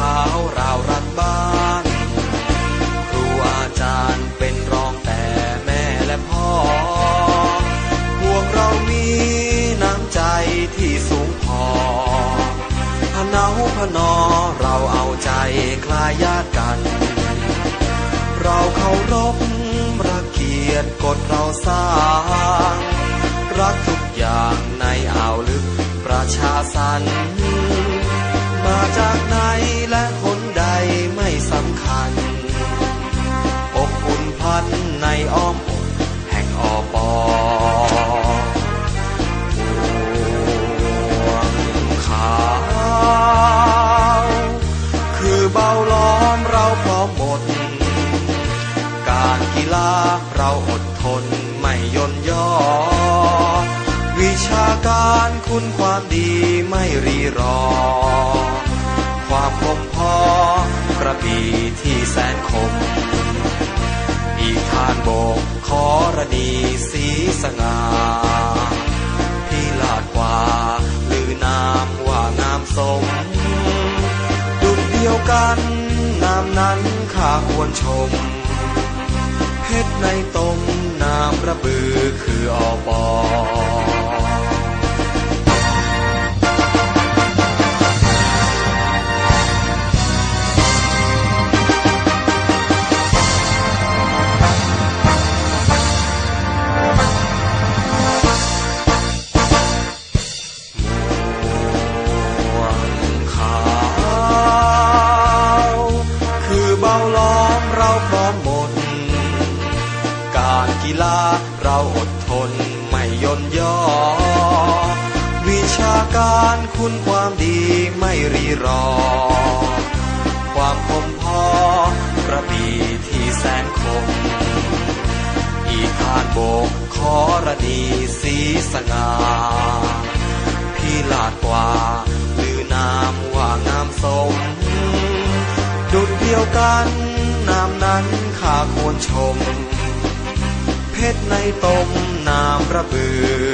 ท้าราวรันบ้าน ครูอาจารย์เป็นรองแต่แม่และพ่อ พวกเรามีน้ำใจที่สูงพอพนาพนอเราเอาใจคลายญาติกัน เราเคารพรักเกียรติกฎเราสร้าง รักทุกอย่างในอ่าวลึกประชาสัน และคนใดไม่สำคัญ อบอุ่นพันในอ้อมอกแห่งอปอห่วงขาว คือเบาล้อมเราพร้อมหมด การกีฬาเราอดทนไม่ย่นย่อ วิชาการคุณความดีไม่รีรอ คมพอกระบี่ที่แสนคม อีกทานโบกขอระดีสีสง่าพี่ลาดกว่าลือนามว่างามสม ดุจเดียวกันนามนั้นข้าควรชม เพชรในตมนามระบือคืออปอ กีฬา เราอดทนไม่ย่นย่อ วิชาการคุณความดีไม่รีรอ ความคมพอกระบี่ที่แสนคม อีกทานโบกขอระดีสีสง่าพี่ลาดกว่าลือนามว่างามสม ดุดเดียวกันนามนั้นข้าควรชม เพชรในตมนามระเบือ